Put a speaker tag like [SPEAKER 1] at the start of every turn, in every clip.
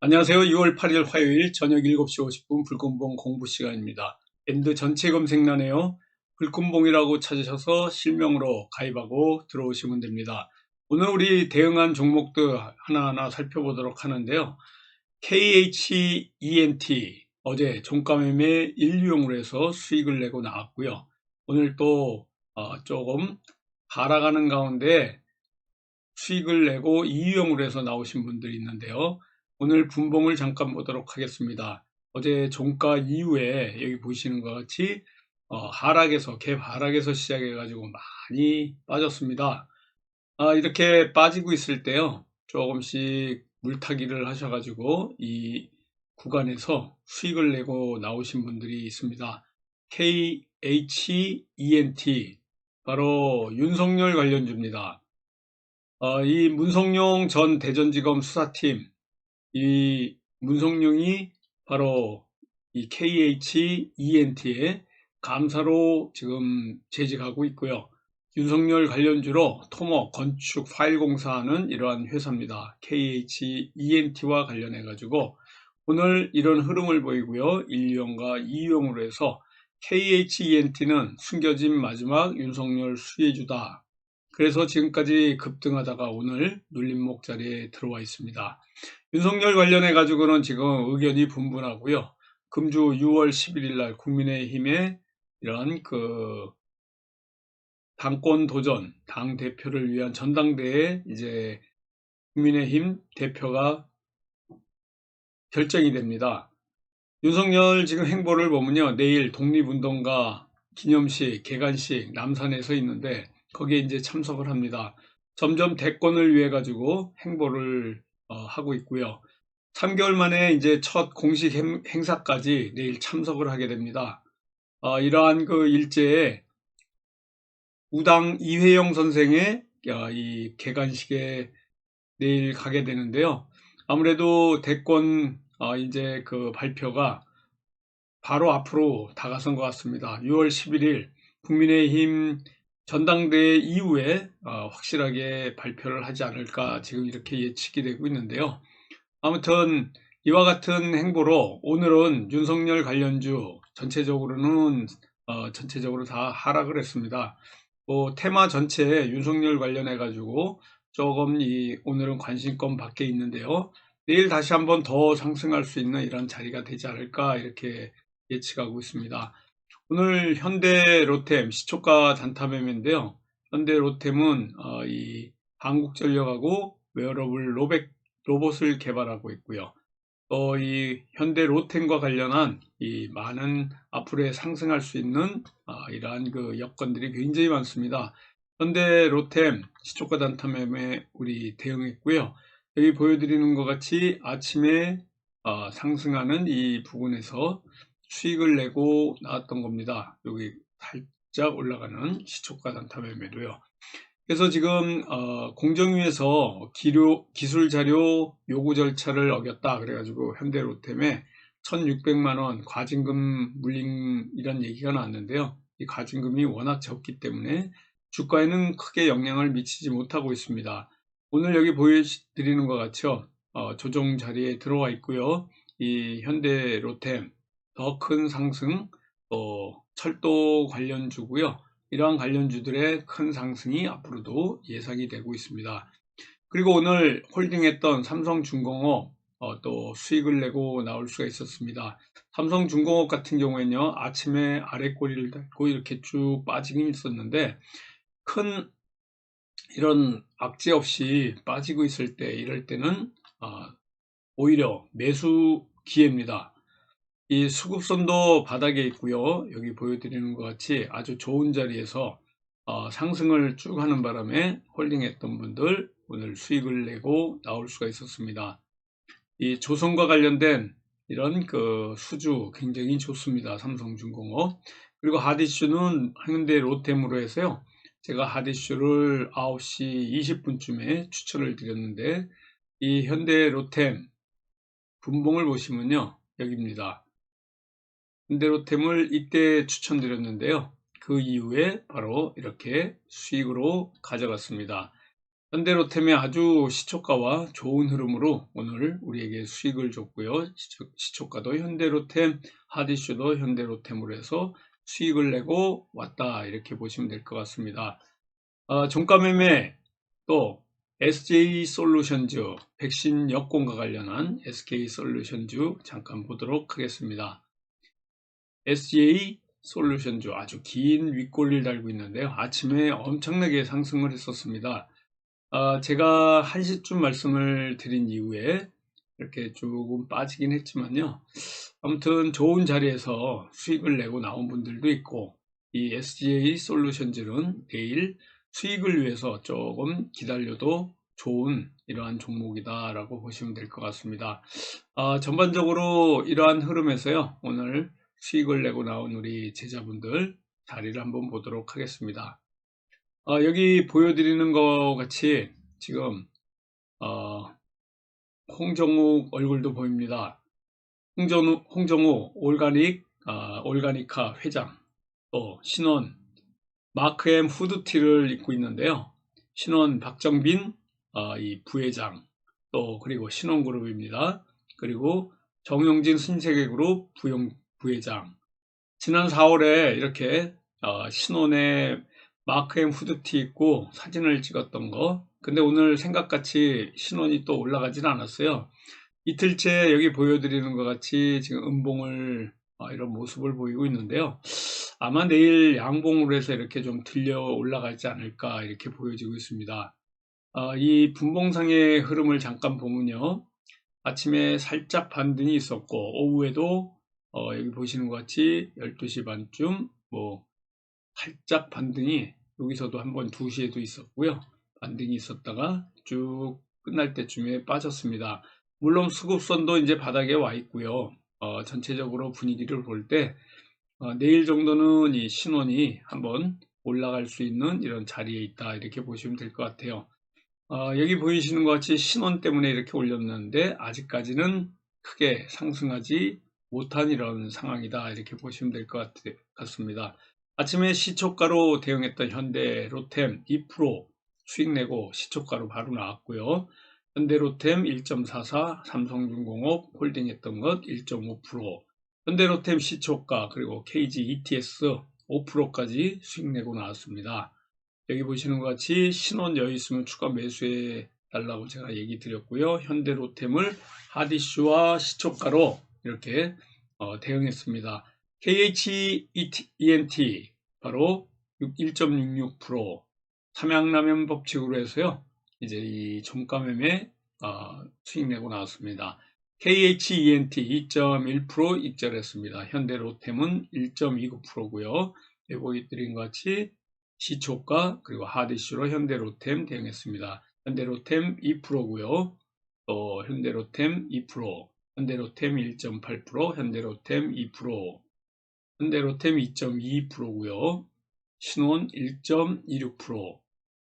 [SPEAKER 1] 안녕하세요. 6월 8일 화요일 저녁 7시 50분 불금봉 공부 시간입니다. 밴드 전체 검색란에요. 불금봉이라고 찾으셔서 실명으로 가입하고 들어오시면 됩니다. 오늘 우리 대응한 종목들 하나하나 살펴보도록 하는데요. KHENT 어제 종가 매매 인류용으로 해서 수익을 내고 나왔고요. 오늘 또 어, 조금 하락하는 가운데 수익을 내고 이유용으로 해서 나오신 분들이 있는데요. 오늘 분봉을 잠깐 보도록 하겠습니다. 어제 종가 이후에 여기 보시는 것 같이 어, 하락에서 갭 하락에서 시작해 가지고 많이 빠졌습니다. 아, 이렇게 빠지고 있을 때요 조금씩 물타기를 하셔 가지고 이 구간에서 수익을 내고 나오신 분들이 있습니다. KHENT 바로 윤석열 관련주입니다. 어, 이 문성용 전 대전지검 수사팀 이 문성룡이 바로 이 KHENT의 감사로 지금 재직하고 있고요. 윤석열 관련주로 토목, 건축, 파일 공사하는 이러한 회사입니다. KHENT와 관련해 가지고 오늘 이런 흐름을 보이고요. 1유형과 2유형으로 해서 KHENT는 숨겨진 마지막 윤석열 수혜주다. 그래서 지금까지 급등하다가 오늘 눌림목 자리에 들어와 있습니다. 윤석열 관련해 가지고는 지금 의견이 분분하고요. 금주 6월 11일 날 국민의힘의 이런 그 당권 도전, 당 대표를 위한 전당대회 이제 국민의힘 대표가 결정이 됩니다. 윤석열 지금 행보를 보면요. 내일 독립운동가 기념식, 개관식 남산에서 있는데 거기에 이제 참석을 합니다. 점점 대권을 위해 가지고 행보를 어, 하고 있고요. 3개월 만에 이제 첫 공식 행, 사까지 내일 참석을 하게 됩니다. 어, 이러한 그 일제에 우당 이회영 선생의 어, 이 개관식에 내일 가게 되는데요. 아무래도 대권 어, 이제 그 발표가 바로 앞으로 다가선 것 같습니다. 6월 11일 국민의힘 전당대회 이후에 어, 확실하게 발표를 하지 않을까 지금 이렇게 예측이 되고 있는데요. 아무튼 이와 같은 행보로 오늘은 윤석열 관련주 전체적으로는 어, 전체적으로 다 하락을 했습니다. 뭐 테마 전체에 윤석열 관련해 가지고 조금 이 오늘은 관심권 밖에 있는데요. 내일 다시 한번 더 상승할 수 있는 이런 자리가 되지 않을까 이렇게 예측하고 있습니다. 오늘 현대 로템 시초가 단타 매매인데요. 현대 로템은 어, 이 한국전력하고 웨어러블 로백, 로봇을 개발하고 있고요. 또 이 현대 로템과 관련한 이 많은 앞으로의 상승할 수 있는 어, 이러한 그 여건들이 굉장히 많습니다. 현대 로템 시초가 단타 매매 우리 대응했고요. 여기 보여드리는 것 같이 아침에 어, 상승하는 이 부분에서 수익을 내고 나왔던 겁니다. 여기 살짝 올라가는 시초가 단타 매 매도요. 그래서 지금 어, 공정위에서 기료, 기술 자료 요구 절차를 어겼다 그래가지고 현대로템에 1600만원 과징금 물린 이런 얘기가 나왔는데요. 이 과징금이 워낙 적기 때문에 주가에는 크게 영향을 미치지 못하고 있습니다. 오늘 여기 보여드리는 것 같죠. 어, 조정 자리에 들어와 있고요. 이 현대로템 더 큰 상승, 어, 철도 관련주고요. 이러한 관련주들의 큰 상승이 앞으로도 예상이 되고 있습니다. 그리고 오늘 홀딩했던 삼성중공업 어, 또 수익을 내고 나올 수가 있었습니다. 삼성중공업 같은 경우에는요 아침에 아래 꼬리를 달고 이렇게 쭉 빠지긴 있었는데 큰 이런 악재 없이 빠지고 있을 때 이럴 때는 어, 오히려 매수 기회입니다. 이 수급선도 바닥에 있고요. 여기 보여드리는 것 같이 아주 좋은 자리에서 어, 상승을 쭉 하는 바람에 홀딩했던 분들 오늘 수익을 내고 나올 수가 있었습니다. 이 조선과 관련된 이런 그 수주 굉장히 좋습니다. 삼성중공업. 그리고 하디슈는 현대 로템으로 해서요. 제가 하디슈를 9시 20분쯤에 추천을 드렸는데 이 현대 로템 분봉을 보시면요. 여기입니다. 현대로 템을 이때 추천드렸는데요. 그 이후에 바로 이렇게 수익으로 가져갔습니다. 현대로템의 아주 시초가와 좋은 흐름으로 오늘 우리에게 수익을 줬고요. 시초, 가도 현대로템, 하디슈도 현대로템으로 해서 수익을 내고 왔다 이렇게 보시면 될 것 같습니다. 아, 종가 매매 또 SJ 솔루션즈 백신 여권과 관련한 SK 솔루션즈 잠깐 보도록 하겠습니다. SJ 솔루션즈 아주 긴 윗골을 달고 있는데요. 아침에 엄청나게 상승을 했었습니다. 아, 제가 1시쯤 말씀을 드린 이후에 이렇게 조금 빠지긴 했지만요. 아무튼 좋은 자리에서 수익을 내고 나온 분들도 있고 이 SGA 솔루션즈는 내일 수익을 위해서 조금 기다려도 좋은 이러한 종목이다 라고 보시면 될 것 같습니다 아, 전반적으로 이러한 흐름에서요 오늘 수익을 내고 나온 우리 제자분들 자리를 한번 보도록 하겠습니다 아, 여기 보여드리는 것 같이 지금 어, 홍정욱 얼굴도 보입니다 홍정우, 홍정우 올가닉 아, 올가니카 회장 또 신원 마크엠 후드티를 입고 있는데요. 신원 박정빈 어, 이 부회장 또 그리고 신원그룹입니다. 그리고 정영진 신세계그룹 부영, 부회장 지난 4월에 이렇게 어, 신원의 마크엠 후드티 입고 사진을 찍었던 거 근데 오늘 생각같이 신원이 또 올라가진 않았어요. 이틀째 여기 보여드리는 것 같이 지금 음봉을 어, 이런 모습을 보이고 있는데요. 아마 내일 양봉으로 해서 이렇게 좀 들려 올라가지 않을까 이렇게 보여지고 있습니다. 어, 이 분봉상의 흐름을 잠깐 보면요. 아침에 살짝 반등이 있었고 오후에도 어, 여기 보시는 것 같이 12시 반쯤 뭐 살짝 반등이 여기서도 한번 2시에도 있었고요. 반등이 있었다가 쭉 끝날 때쯤에 빠졌습니다. 물론 수급선도 이제 바닥에 와 있고요. 어, 전체적으로 분위기를 볼때 어, 내일 정도는 이 신원이 한번 올라갈 수 있는 이런 자리에 있다 이렇게 보시면 될 것 같아요. 어, 여기 보이시는 것 같이 신원 때문에 이렇게 올렸는데 아직까지는 크게 상승하지 못한 이런 상황이다 이렇게 보시면 될 것 같습니다. 아침에 시초가로 대응했던 현대 로템 2% 수익 내고 시초가로 바로 나왔고요. 현대로템 1.44, 삼성중공업 홀딩 했던 것 1.5%, 현대로템 시초가 그리고 KG ETS 5%까지 수익 내고 나왔습니다. 여기 보시는 것 같이 신원 여유 있으면 추가 매수해 달라고 제가 얘기 드렸고요. 현대로템을 하디슈와 시초가로 이렇게 어, 대응했습니다. KHENT 바로 1.66% 삼양라면 법칙으로 해서요. 이제 이 종가매매 어, 수익 내고 나왔습니다. KHENT 2.1% 입절했습니다. 현대로템은 1.29%고요. 예고기 드린 것 같이 시초가 그리고 하디슈로 현대로템 대응했습니다. 현대로템 2%고요. 또 현대로템 2%, 현대로템 1.8%, 현대로템 2%, 현대로템 2.2%고요. 신원 1.26%,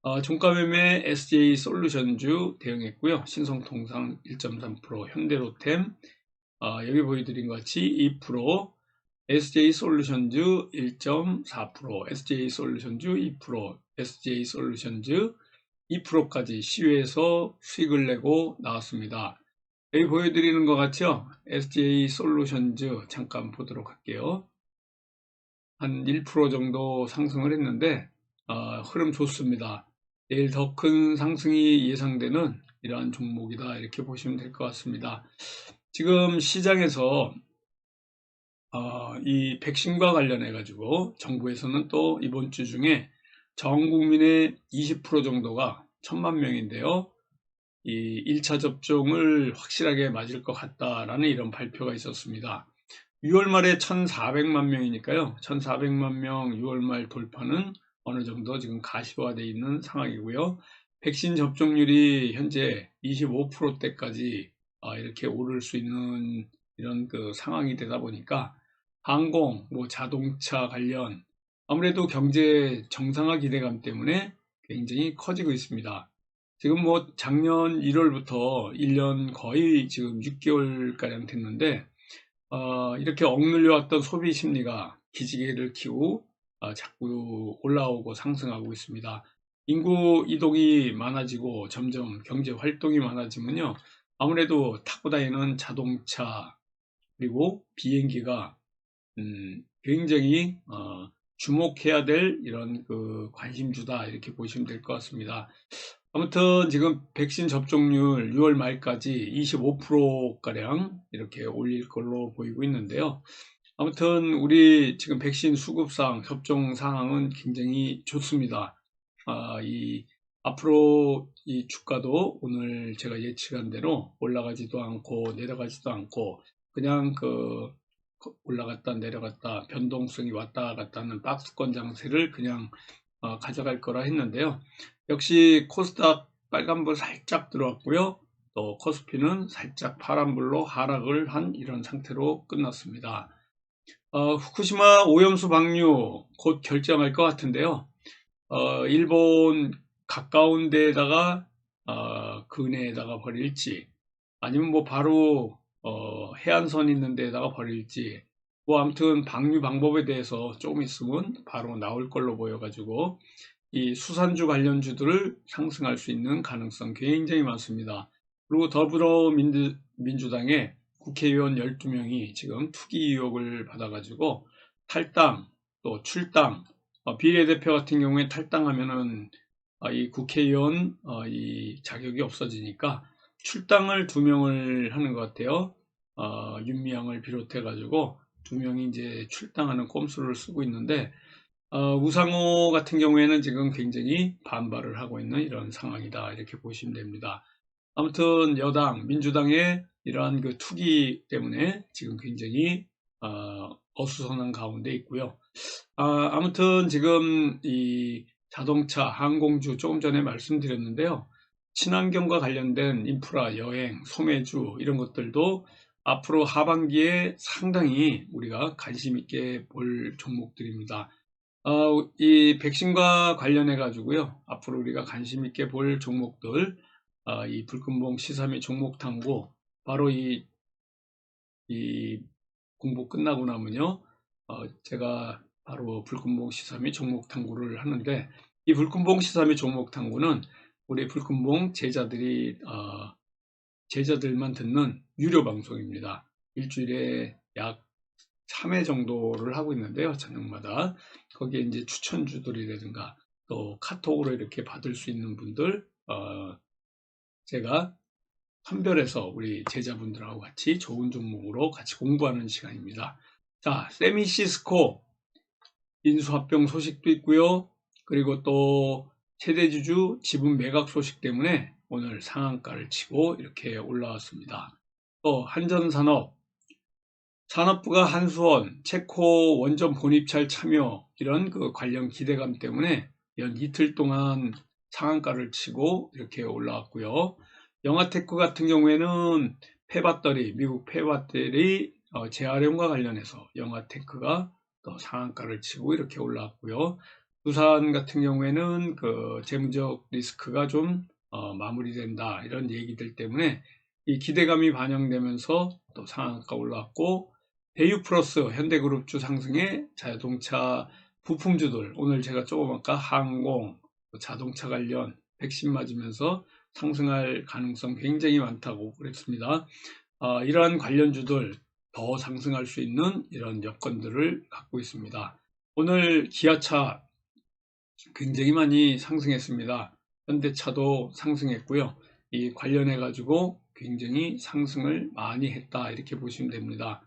[SPEAKER 1] 어, 종가 매매 SJ 솔루션주 대응했고요. 신성통상 1.3%, 현대로템 어, 여기 보여드린 것 같이 2%, SJ 솔루션즈 1.4%, SJ 솔루션즈 2%, SJ 솔루션즈 2%까지 시외에서 수익을 내고 나왔습니다. 여기 보여드리는 것 같죠? SJ 솔루션즈 잠깐 보도록 할게요. 한 1% 정도 상승을 했는데 어, 흐름 좋습니다. 내일 더 큰 상승이 예상되는 이러한 종목이다 이렇게 보시면 될 것 같습니다. 지금 시장에서 어, 이 백신과 관련해 가지고 정부에서는 또 이번 주 중에 전 국민의 20% 정도가 천만 명인데요. 이 1차 접종을 확실하게 맞을 것 같다라는 이런 발표가 있었습니다. 6월 말에 1,400만 명이니까요. 1,400만 명 6월 말 돌파는 어느 정도 지금 가시화되어 있는 상황이고요. 백신 접종률이 현재 25%대까지 아, 이렇게 오를 수 있는 이런 그 상황이 되다 보니까 항공, 뭐 자동차 관련 아무래도 경제 정상화 기대감 때문에 굉장히 커지고 있습니다. 지금 뭐 작년 1월부터 1년 거의 지금 6개월가량 됐는데 어, 이렇게 억눌려 왔던 소비 심리가 기지개를 키고 어, 자꾸 올라오고 상승하고 있습니다. 인구 이동이 많아지고 점점 경제 활동이 많아지면요. 아무래도 타고 다니는 자동차 그리고 비행기가 음, 굉장히 어, 주목해야 될 이런 그 관심주다 이렇게 보시면 될 것 같습니다. 아무튼 지금 백신 접종률 6월 말까지 25%가량 이렇게 올릴 걸로 보이고 있는데요. 아무튼 우리 지금 백신 수급상 접종 상황은 굉장히 좋습니다. 아, 이 앞으로 이 주가도 오늘 제가 예측한 대로 올라가지도 않고 내려가지도 않고 그냥 그 올라갔다 내려갔다 변동성이 왔다 갔다 하는 박스권 장세를 그냥 어, 가져갈 거라 했는데요. 역시 코스닥 빨간불 살짝 들어왔고요. 또 코스피는 살짝 파란불로 하락을 한 이런 상태로 끝났습니다. 어, 후쿠시마 오염수 방류 곧 결정할 것 같은데요. 어, 일본 가까운 데에다가 어, 근해에다가 버릴지 아니면 뭐 바로 어, 해안선 있는 데에다가 버릴지 뭐 아무튼 방류 방법에 대해서 조금 있으면 바로 나올 걸로 보여가지고 이 수산주 관련주들을 상승할 수 있는 가능성 굉장히 많습니다. 그리고 더불어민주당의 국회의원 12명이 지금 투기 의혹을 받아가지고 탈당 또 출당 어, 비례대표 같은 경우에 탈당하면은 어, 이 국회의원 어, 이 자격이 없어지니까 출당을 두 명을 하는 것 같아요. 어, 윤미향을 비롯해 가지고 두 명이 이제 출당하는 꼼수를 쓰고 있는데 어, 우상호 같은 경우에는 지금 굉장히 반발을 하고 있는 이런 상황이다 이렇게 보시면 됩니다. 아무튼 여당 민주당의 이러한 그 투기 때문에 지금 굉장히 어, 어수선한 가운데 있고요. 아, 아무튼 지금 이 자동차, 항공주 조금 전에 말씀드렸는데요. 친환경과 관련된 인프라, 여행, 소매주 이런 것들도 앞으로 하반기에 상당히 우리가 관심 있게 볼 종목들입니다. 어, 이 백신과 관련해 가지고요. 앞으로 우리가 관심 있게 볼 종목들, 어, 이 불금봉 시사미 종목 탐구, 바로 이, 이 공부 끝나고 나면요. 어, 제가 바로 불금봉 시사 및 종목 탐구를 하는데 이 불금봉 시사 및 종목 탐구는 우리 불금봉 제자들이 어, 제자들만 듣는 유료 방송입니다. 일주일에 약 3회 정도를 하고 있는데요. 저녁마다 거기에 이제 추천주들이라든가 또 카톡으로 이렇게 받을 수 있는 분들 어, 제가 선별해서 우리 제자분들하고 같이 좋은 종목으로 같이 공부하는 시간입니다. 자, 세미시스코 인수합병 소식도 있고요. 그리고 또 최대주주 지분 매각 소식 때문에 오늘 상한가를 치고 이렇게 올라왔습니다. 또 한전산업, 산업부가 한수원, 체코 원전 본입찰 참여 이런 그 관련 기대감 때문에 연 이틀 동안 상한가를 치고 이렇게 올라왔고요. 영화테크 같은 경우에는 폐배터리, 미국 폐배터리 어, 재활용과 관련해서 영화테크가 또 상한가를 치고 이렇게 올라왔고요. 두산 같은 경우에는 그 재무적 리스크가 좀 어, 마무리된다 이런 얘기들 때문에 이 기대감이 반영되면서 또 상한가 올라왔고 대유 플러스 현대그룹주 상승에 자동차 부품주들 오늘 제가 조금 아까 항공 자동차 관련 백신 맞으면서 상승할 가능성 굉장히 많다고 그랬습니다. 어, 이러한 관련주들 더 상승할 수 있는 이런 여건들을 갖고 있습니다. 오늘 기아차 굉장히 많이 상승했습니다. 현대차도 상승했고요. 이 관련해 가지고 굉장히 상승을 많이 했다 이렇게 보시면 됩니다.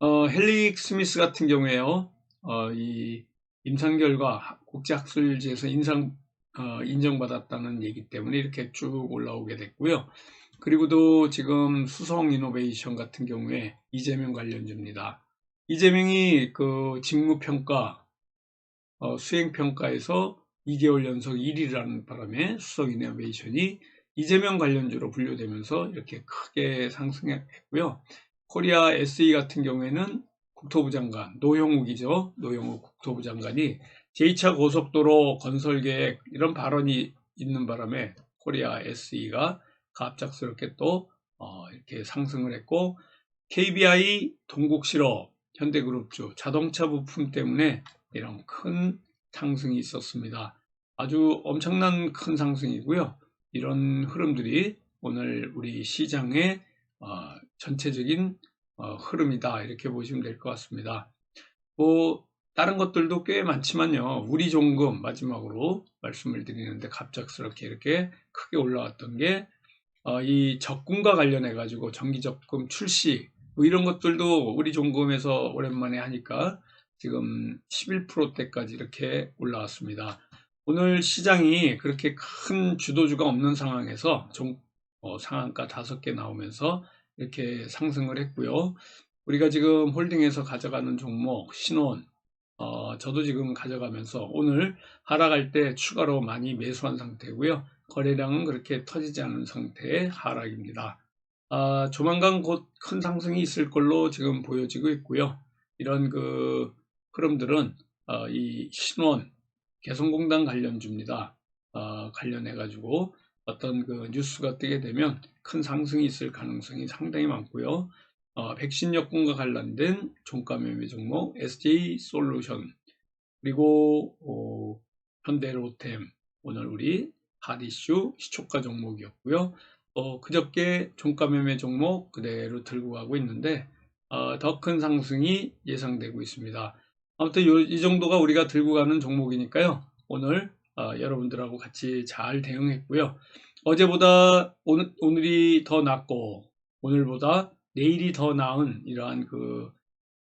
[SPEAKER 1] 어, 헬릭 스미스 같은 경우에요. 어, 이 임상 결과 국제학술지에서 인상 어, 인정받았다는 얘기 때문에 이렇게 쭉 올라오게 됐고요. 그리고도 지금 수성 이노베이션 같은 경우에 이재명 관련주입니다. 이재명이 그 직무평가, 어, 수행평가에서 2개월 연속 1위를 하는 바람에 수성 이노베이션이 이재명 관련주로 분류되면서 이렇게 크게 상승했고요. 코리아 SE 같은 경우에는 국토부 장관, 노영욱이죠. 노영욱 국토부 장관이 제2차 고속도로 건설 계획 이런 발언이 있는 바람에 코리아 SE가 갑작스럽게 또 어, 이렇게 상승을 했고 KBI 동국실업 현대그룹주 자동차 부품 때문에 이런 큰 상승이 있었습니다. 아주 엄청난 큰 상승이고요. 이런 흐름들이 오늘 우리 시장의 어, 전체적인 어, 흐름이다 이렇게 보시면 될 것 같습니다. 뭐 다른 것들도 꽤 많지만요. 우리 종금 마지막으로 말씀을 드리는데 갑작스럽게 이렇게 크게 올라왔던 게 어, 이 적금과 관련해 가지고 정기적금 출시 뭐 이런 것들도 우리 종금에서 오랜만에 하니까 지금 11%대까지 이렇게 올라왔습니다. 오늘 시장이 그렇게 큰 주도주가 없는 상황에서 종, 어, 상한가 다섯 개 나오면서 이렇게 상승을 했고요. 우리가 지금 홀딩해서 가져가는 종목 신원 어, 저도 지금 가져가면서 오늘 하락할 때 추가로 많이 매수한 상태고요. 거래량은 그렇게 터지지 않은 상태의 하락입니다. 아, 조만간 곧 큰 상승이 있을 걸로 지금 보여지고 있고요. 이런 그 흐름들은 어, 이 신원 개성공단 관련주입니다. 어, 관련해 가지고 어떤 그 뉴스가 뜨게 되면 큰 상승이 있을 가능성이 상당히 많고요. 어, 백신 여건과 관련된 종가 매매 종목 SJ 솔루션 그리고 어, 현대로템 오늘 우리 핫이슈 시초가 종목이었고요. 어, 그저께 종가 매매 종목 그대로 들고 가고 있는데 어, 더 큰 상승이 예상되고 있습니다. 아무튼 요, 이 정도가 우리가 들고 가는 종목이니까요. 오늘 어, 여러분들하고 같이 잘 대응했고요. 어제보다 오늘, 오늘이 더 낫고 오늘보다 내일이 더 나은 이러한 그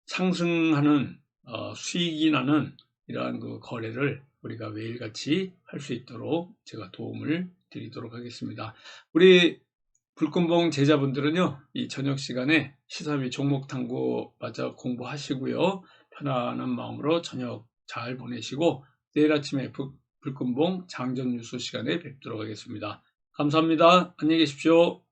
[SPEAKER 1] 상승하는 어, 수익이 나는 이러한 그 거래를 우리가 매일같이 할 수 있도록 제가 도움을 드리도록 하겠습니다. 우리 불금봉 제자분들은요, 이 저녁 시간에 시사 및 종목 탐구 맞아 공부하시고요. 편안한 마음으로 저녁 잘 보내시고 내일 아침에 불, 불금봉 장전 뉴스 시간에 뵙도록 하겠습니다. 감사합니다. 안녕히 계십시오.